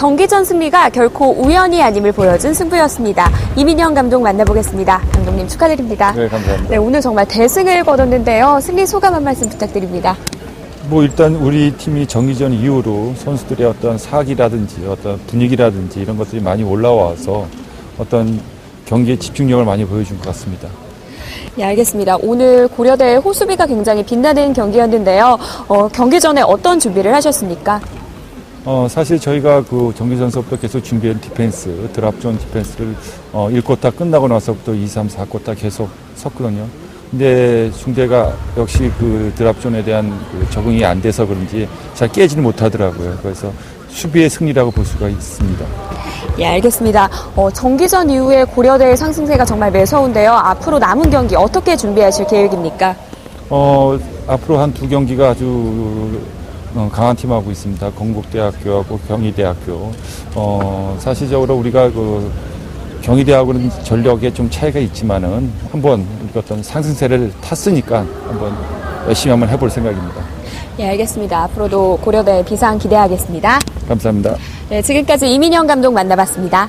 정기전 승리가 결코 우연이 아님을 보여준 승부였습니다. 이민영 감독 만나보겠습니다. 감독님 축하드립니다. 네, 감사합니다. 네, 오늘 정말 대승을 거뒀는데요. 승리 소감 한 말씀 부탁드립니다. 뭐 일단 우리 팀이 정기전 이후로 선수들의 어떤 사기라든지 어떤 분위기라든지 이런 것들이 많이 올라와서 어떤 경기에 집중력을 많이 보여준 것 같습니다. 네, 알겠습니다. 오늘 고려대의 호수비가 굉장히 빛나는 경기였는데요. 어, 경기 전에 어떤 준비를 하셨습니까? 어, 사실 저희가 그 정기전서부터 계속 준비한 디펜스, 드랍존 디펜스를 어, 1쿼터 끝나고 나서부터 2, 3, 4쿼터 계속 섰거든요. 근데 중대가 역시 그 드랍존에 대한 그 적응이 안 돼서 그런지 잘 깨지는 못하더라고요. 그래서 수비의 승리라고 볼 수가 있습니다. 예, 알겠습니다. 어, 정기전 이후에 고려대의 상승세가 정말 매서운데요. 앞으로 남은 경기 어떻게 준비하실 계획입니까? 어, 앞으로 한 두 경기가 아주 어, 강한 팀하고 있습니다. 건국대학교하고 경희대학교. 어, 사실적으로 우리가 그 경희대하고는 전력에 좀 차이가 있지만은 한번 어떤 상승세를 탔으니까 한번 열심히 한번 해볼 생각입니다. 예, 알겠습니다. 앞으로도 고려대 비상 기대하겠습니다. 감사합니다. 네, 지금까지 이민영 감독 만나봤습니다.